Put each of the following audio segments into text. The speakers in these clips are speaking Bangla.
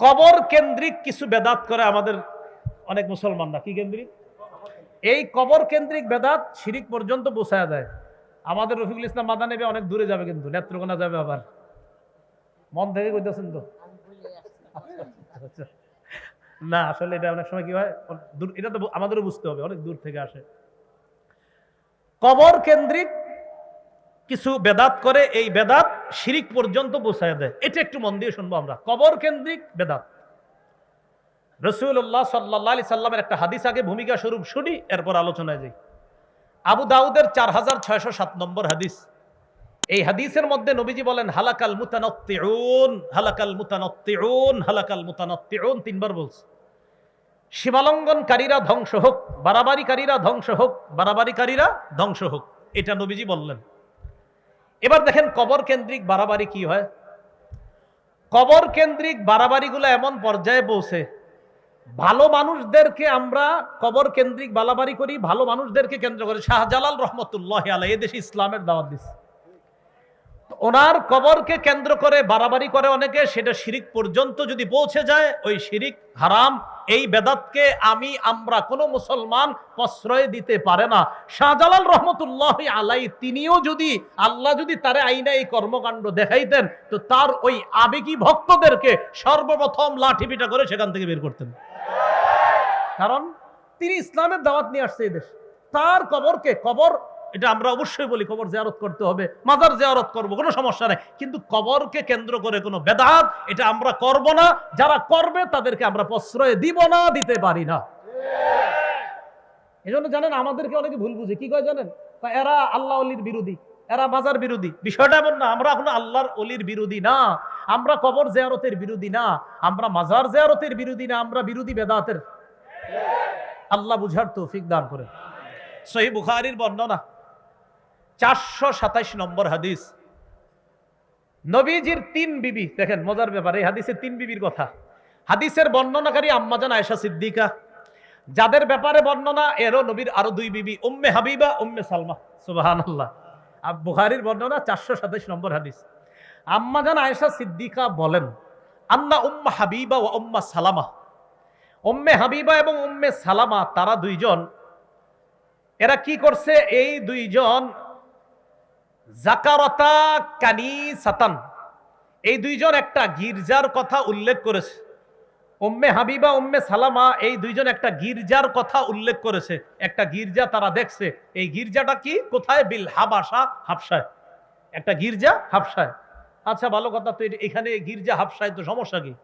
কবর কেন্দ্রিক কিছু বেদাত করে আমাদের অনেক মুসলমানরা কি কেন্দ্রিক? এই কবর কেন্দ্রিক বেদাত শিরিক পর্যন্ত পৌঁছায় দেয়। আমাদের রফিকুল ইসলাম মাদা নেবে অনেক দূরে যাবে কিন্তু, নেত্রকোনা যাবে আবার। মন থেকে কইতেছেন তো। না, আসলে এটা অনেক সময় কি হয় এটা তো আমাদেরও বুঝতে হবে, অনেক দূর থেকে আসে। কবর কেন্দ্রিক কিছু বেদাত করে, এই বেদাত শিরিক পর্যন্ত পৌঁছায় দেয়। এটা একটু মন দিয়ে শুনব আমরা। কবর কেন্দ্রিক বেদাত। রসুল্লাহ সাল্লাহ আলি সাল্লামের একটা হাদিস আগে ভূমিকা স্বরূপ শুনি, এরপর আলোচনায় যাই। আবু দাউদের চার হাজার ছয়শো সাত নম্বর হাদিস। এই হাদিসের মধ্যে নবীজি বলেন, হালাকাল মুতানত্তিউন হালাকাল মুতানত্তিউন হালাকাল মুতানত্তিউন তিনবার বলছে। সীমালঙ্ঘনকারীরা ধ্বংস হোক, বাড়াবাড়িকারীরা ধ্বংস হোক, বাড়াবাড়িকারীরা ধ্বংস হোক, এটা নবীজি বললেন। এবার দেখেন কবর কেন্দ্রিক বাড়াবাড়ি কি হয়? কবর কেন্দ্রিক বাড়াবাড়িগুলো এমন পর্যায়ে পৌঁছে। ভালো মানুষদেরকে আমরা কবর কেন্দ্রিক বালাবাড়ি করি, ভালো মানুষদেরকে কেন্দ্র করে। শাহজালাল রহমতুল্লাহ আলাই এদেশে ইসলামের দাওয়াত দিচ্ছে ওনার কবরকে কেন্দ্র করে বাড়াবাড়ি করে অনেকে, সেটা শিরিক পর্যন্ত যদি পৌঁছে যায়, ওই শিরিক হারাম। এই বেদাতকে আমি, আমরা কোনো মুসলমান প্রশ্রয় দিতে পারে না। শাহজালাল রহমতুল্লাহ আলাই তিনিও যদি, আল্লাহ যদি তারে আইনা এই কর্মকাণ্ড দেখাইতেন, তো তার ওই আবেগী ভক্তদেরকে সর্বপ্রথম লাঠি পিটা করে সেখান থেকে বের করতেন। কারণ তিনি ইসলামের দাওয়াত নিয়ে আসছে এই দেশ। তার কবরকে, কবর এটা আমরা অবশ্যই বলি, কবর জিয়ারত করতে হবে, মাজার জিয়ারত করব, কোনো সমস্যা নেই। কিন্তু কবরকে কেন্দ্র করে কোনো বেদাত, এটা আমরা করব না। যারা করবে, তাদেরকে আমরা প্রশ্রয় দিব না, দিতে পারি না। এজন্য জানেন, আমাদেরকে অনেকে ভুল বুঝে। কি কয় জানেন? এরা আল্লাহ অলির বিরোধী, এরা মাজার বিরোধী। বিষয়টা এমন না, আমরা এখন আল্লাহর অলির বিরোধী না। আমরা কবর জিয়ারতের বিরোধী না, আমরা মাজার জিয়ারতের বিরোধী না, আমরা বিরোধী বেদাতের। আল্লাহ বুঝার তৌফিক দান করে সহি বুখারির বর্ণনা। চারশো সাতাইশ নম্বর হাদিস। নবীজির তিন বিবি, দেখেন মজার ব্যাপার, এই হাদিসের তিন বিবির কথা। হাদিসের বর্ণনাকারী আম্মাজান আয়েশা সিদ্দিকা। যাদের ব্যাপারে বর্ণনা, এরও নবীর আরও দুই বিবি, উম্মে হাবিবা, উম্মে সালমা। সুবাহান আল্লাহ বুখারির বর্ণনা চারশো সাতাইশ নম্বর হাদিস। আম্মাজান আয়েশা সিদ্দিকা বলেন, আন্না উম্মা হাবিবা ও উম্মা সালামা। উম্মে হাবিবা এবং উম্মে সালামা, তারা দুইজন। এরা কি করছে? এই দুইজন জাকারতা কানি সাতান এই দুইজন একটা গির্জার কথা উল্লেখ করেছে। উম্মে হাবিবা, উম্মে সালামা, এই দুইজন একটা গির্জার কথা উল্লেখ করেছে। একটা গির্জা তারা দেখছে। এই গির্জাটা কি? কোথায়? বিল হাবাসা হাফসায়। একটা গির্জা হাফসায়। আচ্ছা ভালো কথা তো এখানে গির্জা হাফসায় তো সমস্যা কি?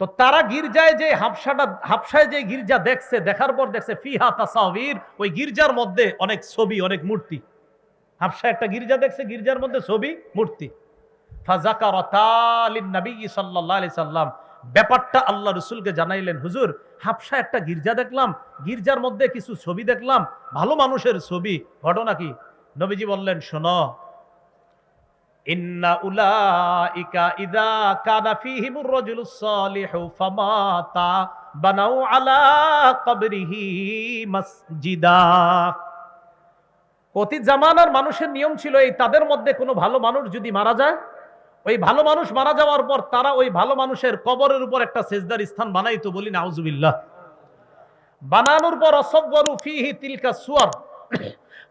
তো তারা গির্জায় যে হাফসাটা হাফসায় যে গির্জা দেখছে, দেখার পর দেখছে, ফিহা তাসাবির ওই গির্জার মধ্যে অনেক ছবি, অনেক মূর্তি। হাফসা একটা গির্জা দেখছে, গির্জার মধ্যে ছবি, মূর্তি। সাল্লাম। ব্যাপারটা আল্লাহ রসুলকে জানাইলেন, হুজুর হাফসা একটা গির্জা দেখলাম, গির্জার মধ্যে কিছু ছবি দেখলাম, ভালো মানুষের ছবি, ঘটনা কি? নবীজি বললেন, শোনো বানাউ আলা কবরিহি মসজিদা। অতীত জামানার মানুষের নিয়ম ছিল এই, তাদের মধ্যে কোনো ভালো মানুষ যদি মারা যায়, ওই ভালো মানুষ মারা যাওয়ার পর তারা ওই ভালো মানুষের কবরের উপর একটা সেজদার স্থান বানাইতো বলি নাউজুবিল্লাহ। বানানোর পর অসব্বরু ফিহি তিলকা সুয়ার।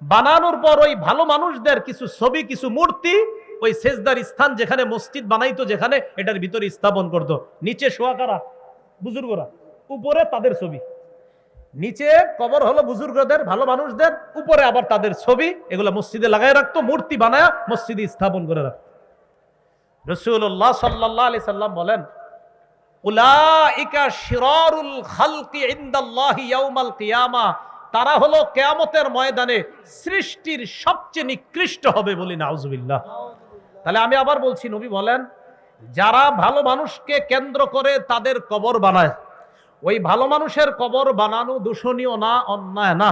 বানানোর পর ওই ভালো মানুষদের কিছু ছবি, কিছু মূর্তি ওই সেজদার স্থান যেখানে মসজিদ বানাইতো, যেখানে এটার ভিতরে স্থাপন করত। নিচে শোয়া কারা? বুজুর্গরা। উপরে তাদের ছবি। নিচে কবর হলো বুজুর্গদের, ভালো মানুষদের, উপরে আবার তাদের ছবি, এগুলো মসজিদে লাগাই রাখতো, মূর্তি বানায় মসজিদে স্থাপন করে রাখতো। রসুল্লাহ সাল্লাহ আলি সাল্লাম বলেন তারা হলো কেয়ামতের ময়দানে সৃষ্টির সবচেয়ে নিকৃষ্ট হবে বলি নাউজুবিল্লাহ। তাহলে আমি আবার বলছি, নবী বলেন, যারা ভালো মানুষকে কেন্দ্র করে তাদের কবর বানায় ওই ভালো মানুষের কবর বানানো দূষণীয় না, অন্যায় না?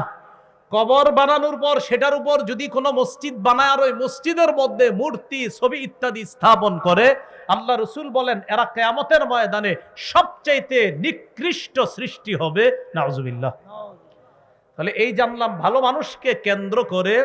কবর বানানোর পর সেটার উপর যদি কোনো মসজিদ বানায় আর ওই মসজিদের মধ্যে মূর্তি, ছবি ইত্যাদি স্থাপন করে, আল্লাহ রসুল বলেন, এরা কেয়ামতের ময়দানে সবচাইতে নিকৃষ্ট সৃষ্টি হবে। নাউজুবিল্লাহ। তাহলে এই জানলাম, ভালো মানুষকে কেন্দ্র করে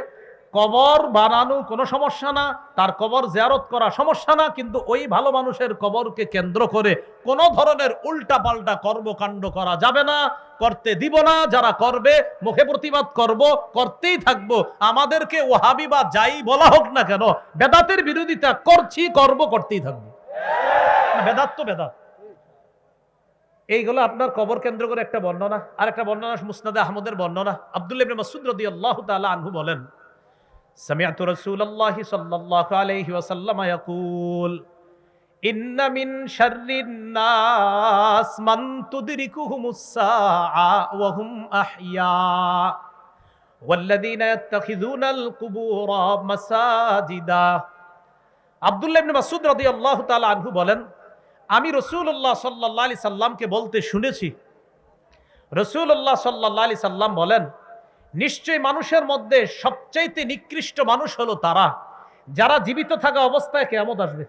কবর বানানো কোনো সমস্যা না, তার কবর জিয়ারত করা সমস্যা না, কিন্তু ওই ভালো মানুষের কবরকে কেন্দ্র করে কোনো ধরনের উল্টা পাল্টা কর্মকাণ্ড করা যাবে না, করতে দিব না, যারা করবে, মুখে প্রতিবাদ করব, করতেই থাকব, আমাদেরকে ওহাবি বা যাই বলা হোক না কেন, বেদাতের বিরোধিতা করছি করব করতেই থাকব। বেদাত তো বেদাত। এইগুলো আপনার কবর কেন্দ্র করে একটা বর্ণনা আর একটা বর্ণনা মুসনাদে আহমদের বর্ণনা। আব্দুল্লাহ ইবনে মাসউদ রাদিয়াল্লাহু তাআলা আনহু বলেন سمعت رسول الله صلى الله عليه وسلم يقول إن من شر الناس من تدركهم الساعة وهم أحياء والذين يتخذون القبور مساجدا আব্দুল্লাহ ইবনে মাসউদ রাদিয়াল্লাহু তাআলা আনহু বলেন আমি রসুল্লাহ সাল্লাহ আলি সাল্লামকে বলতে শুনেছি রসুল্লাহ সাল্লাহ আলি সাল্লাম বলেন নিশ্চয় মানুষের মধ্যে সবচাইতে নিকৃষ্ট মানুষ হলো তারা। যারা জীবিত থাকা অবস্থায় কেমত আসবে।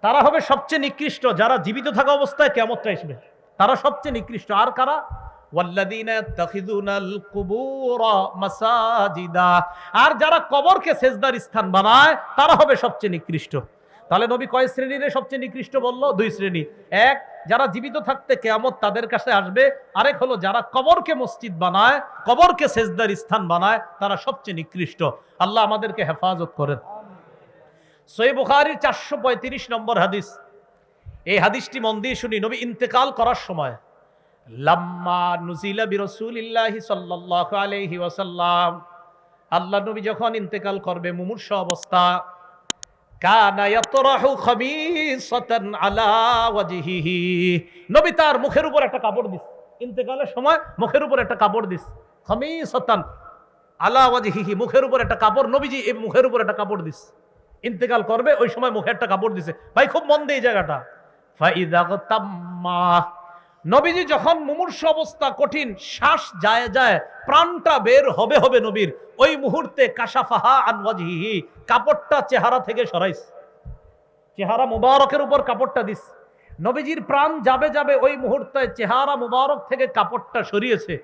তারা হবে সবচেয়ে নিকৃষ্ট। যারা জীবিত থাকা অবস্থায় কেমতটা আসবে। তারা সবচেয়ে নিকৃষ্ট। আর কারা? আর যারা কবরকে সেজদার স্থান বানায়, তারা হবে সবচেয়ে নিকৃষ্ট। তাহলে নবী কয় শ্রেণির সবচেয়ে নিকৃষ্ট বলল? দুই শ্রেণি। এক যারা জীবিত থাকতে কেয়ামত তাদের কাছে আসবে। আরেক হলো, যারা কবরকে মসজিদ বানায়, কবরকে সেজদার স্থান বানায়, তারা সবচেয়ে নিকৃষ্ট। আল্লাহ আমাদেরকে হেফাজত করেন। সই বুখারির চারশো পঁয়ত্রিশ নম্বর হাদিস। এই হাদিসটি মন দিয়ে শুনি, নবী ইন্তেকাল করার সময়। লাম্মা নুজিলা বিরসুলিল্লাহি আলাইহি ওয়াসাল্লাম। আল্লাহ নবী যখন ইন্তেকাল করবে, মুমূর্ষ অবস্থা কানা ইয়াতরাহু খামিসাতান আলা ওয়াজহিহি নবী তার মুখের উপর একটা কাপড় দিস ইন্তেকালের সময় মুখের উপর একটা কাপড় দিস খামিসাতান আলা ওয়াজহিহি, মুখের উপর একটা কাপড়, নবীজি এই মুখের উপর একটা কাপড় দিস ইন্তেকাল করবে, ওই সময় মুখে একটা কাপড় দিছে। ভাই, খুব মন দিয়ে জায়গাটা। ফাইদা তাম্মা নবীজি যখন মুমূর্ষ অবস্থা কঠিন, শ্বাস যায় যায়, প্রাণটা বের হবে হবে নবীর। ওই মুহূর্তে কাশাফাহা আনওয়াজহিহি কাপড়টা চেহারা থেকে সরাইস। চেহারা মুবারকের উপর কাপড়টা দিস। নবীজির প্রাণ যাবে যাবে ওই মুহূর্তে চেহারা মুবারক থেকে কাপড়টা সরিয়েছে।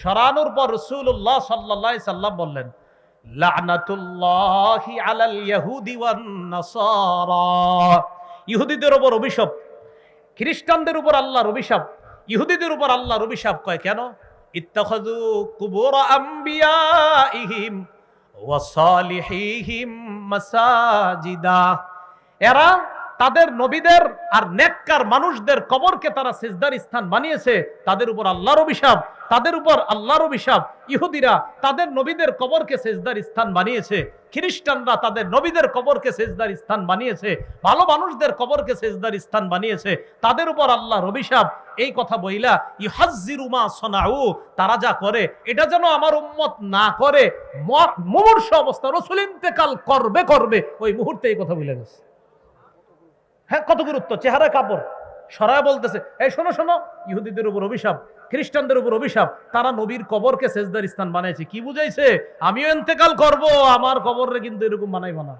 সরানোর পর রসুল্লাহ সাল্লাহ সাল্লাম বললেন, লানাতুল্লাহি আলাল ইয়াহুদি ওয়ান নাসারা। ইহুদিদের উপর অভিশাপ, খ্রিস্টানদের উপর আল্লাহর অভিশাপ। ইহুদিদের উপর আল্লাহর অভিশাপ কয় কেন? ইত্তাখাযু কুবুর আমবিয়াইহিম ওয়া সালিহিহিম মাসাজিদা। এরা তাদের নবীদের আর নেককার মানুষদের কবরকে তারা সেজদার স্থান বানিয়েছে, তাদের উপর আল্লাহর অভিশাপ, তাদের উপর আল্লাহর অভিশাপ। ইহুদিরা তাদের নবীদের কবরকে সেজদার স্থান বানিয়েছে, খ্রিস্টানরা তাদের নবীদের কবরকে সেজদার স্থান বানিয়েছে, ভালো মানুষদের কবরকে সেজদার স্থান বানিয়েছে, তাদের উপর আল্লাহর অভিশাপ। এই কথা বইলা ইহাজিরুমা সোনাউ, তারা যা করে, এটা যেন আমার উম্মত না করে মুমূর্ষ অবস্থা, রসুল ইন্তেকাল করবে করবে। ওই মুহূর্তে এই কথা বলে গেছে। হ্যাঁ কত গুরুত্ব? চেহারা কাপড়। সরায় বলতেছে, এই শোনো শোনো, ইহুদিদের উপর অভিশাপ, খ্রিস্টানদের উপর অভিশাপ, তারা নবীর কবরকে সেজদার স্থান বানাইছে কি বুঝাইছে? আমিও এন্তেকাল করব, আমার কবরে কিন্তু এরকম বানাইব বানা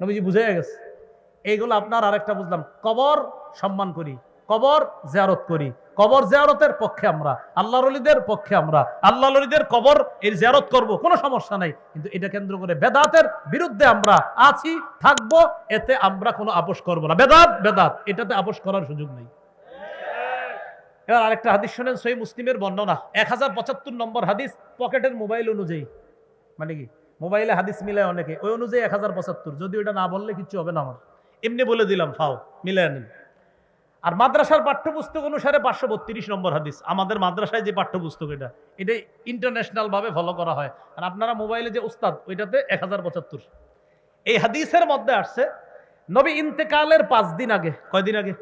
নবীজি বুঝে গেছে। এইগুলো আপনার আরেকটা বুঝলাম। কবর সম্মান করি। কবর জিয়ারত করি। কবর জিয়ারতের পক্ষে আমরা আল্লাহ রলিদের পক্ষে আমরা। আল্লাহ রলিদের কবর এর জিয়ারত করব, কোনো সমস্যা নাই। কিন্তু এটা কেন্দ্র করে বেদাতের বিরুদ্ধে আমরা আছি, থাকব, এতে আমরা কোনো আপোষ করব না। বেদাত বেদাত, এটাতে আপোষ করার সুযোগ নেই। এবার আরেকটা হাদিস শোনেন সই মুসলিমের বর্ণনা। এক হাজার পঁচাত্তর নম্বর হাদিস পকেটের মোবাইল অনুযায়ী। মানে কি? মোবাইলে হাদিস মিলায় অনেকে। ওই অনুযায়ী এক হাজার পঁচাত্তর। যদি ওটা না বললে কিছু হবে না আমার। এমনি বলে দিলাম, ফাও, মিলায় নিন। আর মাদ্রাসার পাঠ্যপুস্তক অনুসারে পাঁচশো বত্রিশ নম্বর হাদিস। আমাদের মাদ্রাসায় যে পাঠ্যপুস্তক এটা এটা ইন্টারন্যাশনাল ভাবে ফলো করা হয়। আর আপনারা মোবাইলে যে উস্তাদ, ওইটাতে এক হাজার পঁচাত্তর। এই হাদিসের মধ্যে আসছে, নবী ইন্তেকালের পাঁচ দিন আগে কয়দিন আগে?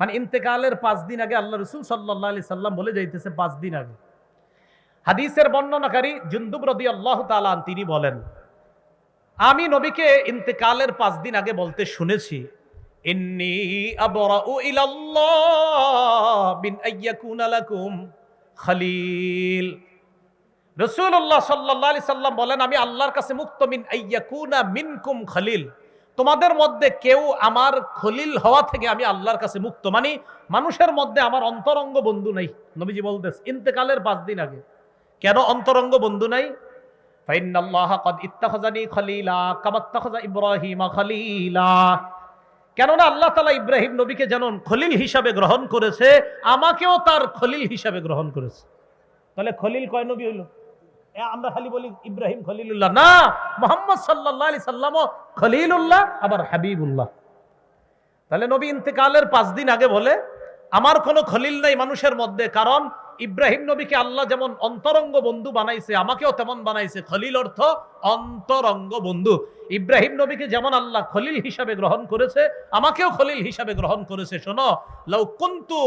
মানে ইন্তেকালের পাঁচ দিন আগে আল্লাহ রসুল সাল্লাহ আলি সাল্লাম বলে যাইতেছে পাঁচ দিন আগে। হাদিসের বর্ণনাকারী জুন্দুব রদি আল্লাহ তালান তিনি বলেন, আমি নবীকে ইন্তেকালের পাঁচ দিন আগে বলতে শুনেছি ইন্নি আবরাউ ইলাল্লাহ বিন আইয়াকুনা লাকুম খালিল রসুল্লাহ সাল্লাহ আলি সাল্লাম বলেন, আমি আল্লাহর কাছে মুক্ত মিন আইয়াকুনা মিনকুম খলিল। তোমাদের মধ্যে কেউ আমার খলিল হওয়া থেকে আমি আল্লাহর কাছে মুক্ত। মানে মানুষের মধ্যে আমার অন্তরঙ্গ বন্ধু নাই। নবীজি বলতেস ইন্তেকালের পাঁচ দিন আগে। কেন অন্তরঙ্গ বন্ধু নাই? ফাইনাল্লাহ কদ ইত্তাখানি খলিলা কামাত্তাখা ইব্রাহিমা খলিলা। কেননা আল্লাহ তালা ইব্রাহিম নবীকে যেমন খলিল হিসাবে গ্রহণ করেছে, আমাকেও তার খলিল হিসাবে গ্রহণ করেছে। তাহলে খলিল কয় নবী হইল? আমরা খালি বলি ইব্রাহিম খলিলুল্লাহ। না, মোহাম্মদ সাল্লাহ আলি সাল্লামও খলিলুল্লাহ, আবার হাবিবুল্লাহ। তাহলে নবী ইন্তেকালের পাঁচ দিন আগে বলে, আমার কোনো খলিল নাই মানুষের মধ্যে, কারণ ইব্রাহিম নবীকে আল্লাহ যেমন অন্তরঙ্গ বন্ধু বানাইছে, আমাকেও তেমন বানাইছে। খলিল অর্থ অন্তরঙ্গ বন্ধু। ইব্রাহিম নবীকে যেমন আল্লাহ খলিল হিসাবে গ্রহণ করেছে, আমাকেও খলিল হিসাবে গ্রহণ করেছে। শোনো, লাউ কুনতু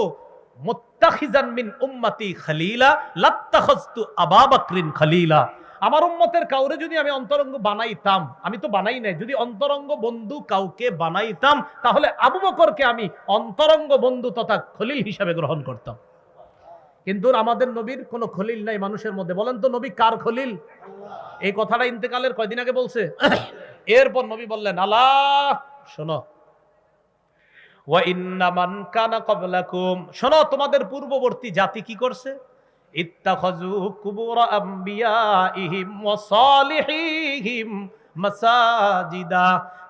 মুত্তাখিজান মিন উম্মতি খলিলা লাত্তাখাজতু আবা বকরিন খলিলা। আমার উম্মতের কাউরে যদি আমি অন্তরঙ্গ বানাইতাম, আমি তো বানাই নাই, যদি অন্তরঙ্গ বন্ধু কাউকে বানাইতাম, তাহলে আবু বকরকে আমি অন্তরঙ্গ বন্ধু তথা খলিল হিসাবে গ্রহণ করতাম। কিন্তু আমাদের নবীর কোনো খলিল নাই মানুষের মধ্যে। বলেন তো, নবী কার খলিল? এই কথাটা ইন্তেকালের কয়দিন আগে বলছে? এরপর নবী বললেন, আল্লাহ, শোনো। শোনো, তোমাদের পূর্ববর্তী জাতি কি করছে?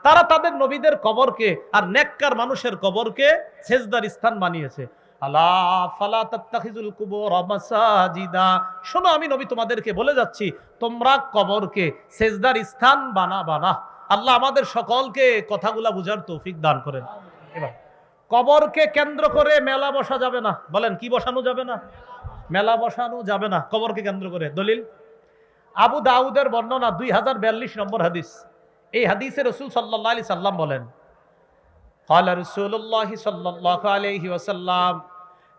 তারা তাদের নবীদের কবরকে আর নেককার মানুষের কবরকে সেজদার স্থান বানিয়েছে। আলা ফালা তাত্তাখিজুল কুবুর মাসাজিদা শোনো আমি নবী তোমাদেরকে বলে যাচ্ছি তোমরা কবরকে সেজদার স্থান বানা বানা আল্লাহ আমাদের সকলকে কথাগুলা বুঝার তৌফিক দান করেন এবার কবরকে কেন্দ্র করে মেলা বসা যাবে না বলেন কি বসানো যাবে না মেলা বসানো যাবে না কবরকে কেন্দ্র করে দলিল আবু দাউদের বর্ণনা দুই হাজার বিয়াল্লিশ নম্বর হাদিস এই হাদিসে রসুল সাল্লাহ আলি সাল্লাম বলেন قال رسول الله صلى الله عليه وسلم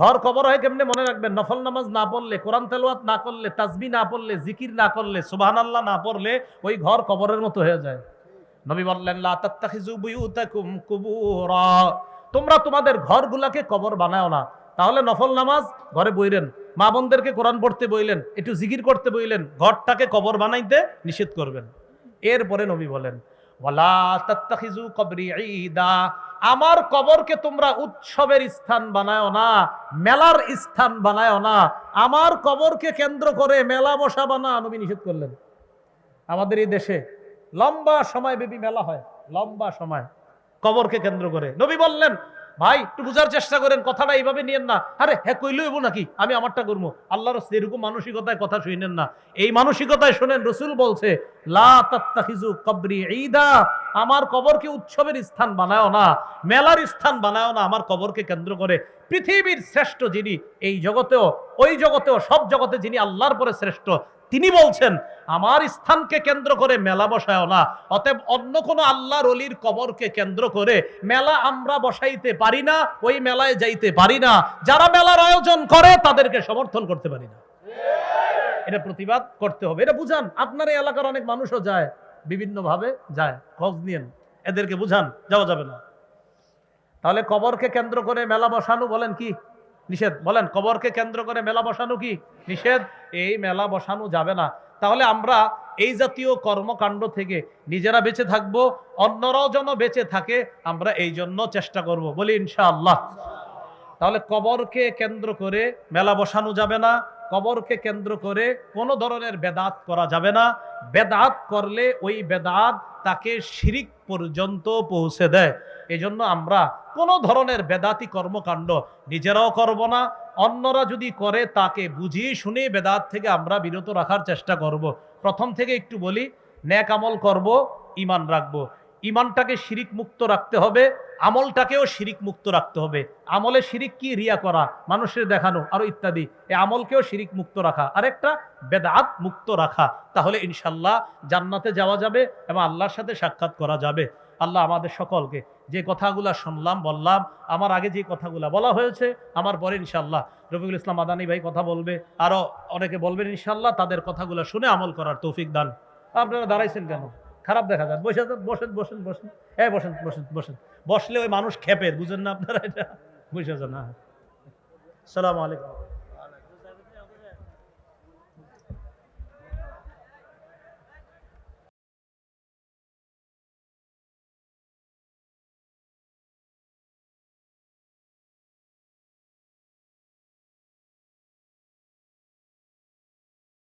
ঘর কবর হয় কেমনে মনে রাখবেন? নফল নামাজ না পড়লে, কোরআন তেলাওয়াত না করলে, তাসবি না পড়লে, জিকির না করলে সুবহান আল্লাহ না পড়লে ওই ঘর কবরের মতো হয়ে যায়। নবী বললেন তোমরা তোমাদের ঘরগুলাকে কবর বানাও না। তাহলে নফল নামাজ ঘরে বইলেন, মা বোনদেরকে কোরআন পড়তে বইলেন, একটু জিকির করতে বইলেন, ঘরটাকে কবর বানাইতে নিষেধ করবেন। এরপরে নবী বলেন আমার কবরকে তোমরা উৎসবের স্থান বানায় না, মেলার স্থান বানায় না। আমার কবরকে কেন্দ্র করে মেলা বসা বানা নবী নিষেধ করলেন। আমাদের এই দেশে লম্বা সময় বেবি মেলা হয়, লম্বা সময় কবরকে কেন্দ্র করে। নবী বললেন ভাই, একটু বুঝার চেষ্টা করেন, কথাটা এইভাবে নিয়েন না। আরে হ্যাঁ কইলো এবো নাকি? আমি আমারটা করব। আল্লাহর এরকম মানসিকতায় কথা শুনেন না। এই মানসিকতায় শোনেন, রসুল বলছে, লা কবরি ঈদা আমার কবরকে উৎসবের স্থান বানায় না, মেলার স্থান বানায় না, আমার কবরকে কেন্দ্র করে। পৃথিবীর শ্রেষ্ঠ যিনি এই জগতেও, ওই জগতেও, সব জগতে যিনি আল্লাহর পরে শ্রেষ্ঠ তিনি বলছেন, আমার স্থানকে কেন্দ্র করে মেলা বসায় না, অতএব অন্য কোনো আল্লাহর অলির কবরকে কেন্দ্র করে মেলা আমরা বসাইতে পারি না, ওই মেলায় যাইতে পারি না। যারা মেলার আয়োজন করে, তাদেরকে সমর্থন করতে পারি না। এটা প্রতিবাদ করতে হবে। এটা বুঝান, আপনার এই এলাকার অনেক মানুষও যায় বিভিন্ন ভাবে যায়, খোঁজ নিয়েন। এদেরকে বুঝান, যাওয়া যাবে না। তাহলে কবরকে কেন্দ্র করে মেলা বসানো বলেন কি? নিষেধ। বলেন, কবরকে কেন্দ্র করে মেলা বসানো কি? নিষেধ। এই মেলা বসানো যাবে না। তাহলে আমরা এই জাতীয় কর্মকাণ্ড থেকে নিজেরা বেঁচে থাকব, অন্যরাও যেন বেঁচে থাকে, আমরা এই জন্য চেষ্টা করব। বলি, ইনশাআল্লাহ। তাহলে কবরকে কেন্দ্র করে মেলা বসানো যাবে না, কবরকে কেন্দ্র করে কোনো ধরনের বেদাত করা যাবে না। বেদাত করলে ওই বেদাত তাকে শিরিক পর্যন্ত পৌঁছে দেয় এজন্য জন্য আমরা কোনো ধরনের বেদাতি কর্মকাণ্ড নিজেরাও করব না, অন্যরা যদি করে তাকে বুঝিয়ে শুনে বেদাত থেকে আমরা বিরত রাখার চেষ্টা করব। প্রথম থেকে একটু বলি, ন্যাক আমল করব ইমান রাখব ইমানটাকে শিরিক মুক্ত রাখতে হবে, আমলটাকেও শিরিক মুক্ত রাখতে হবে। আমলে শিরিক কি? রিয়া করা, মানুষের দেখানো, আরও ইত্যাদি। এই আমলকেও শিরিক মুক্ত রাখা। আরেকটা, বেদাত মুক্ত রাখা। তাহলে ইনশাল্লাহ জান্নাতে যাওয়া যাবে এবং আল্লাহর সাথে সাক্ষাৎ করা যাবে। আল্লাহ আমাদের সকলকে যে কথাগুলা শুনলাম, বললাম, আমার আগে যে কথাগুলা বলা হয়েছে, আমার পরে ইনশাল্লাহ রফিকুল ইসলাম আদানি ভাই কথা বলবে। আরও অনেকে বলবেন ইনশাল্লাহ তাদের কথাগুলো শুনে আমল করার তৌফিক দান। আপনারা দাঁড়াইছেন কেন? খারাপ দেখা যায়। বসে যান বসেন বসেন বসেন। হ্যাঁ বসেন বসেন বসেন। বসলে ওই মানুষ খেপের বুঝেন না আপনারা এটা? বুঝে যান হ্যাঁ। সালাম আলাইকুম।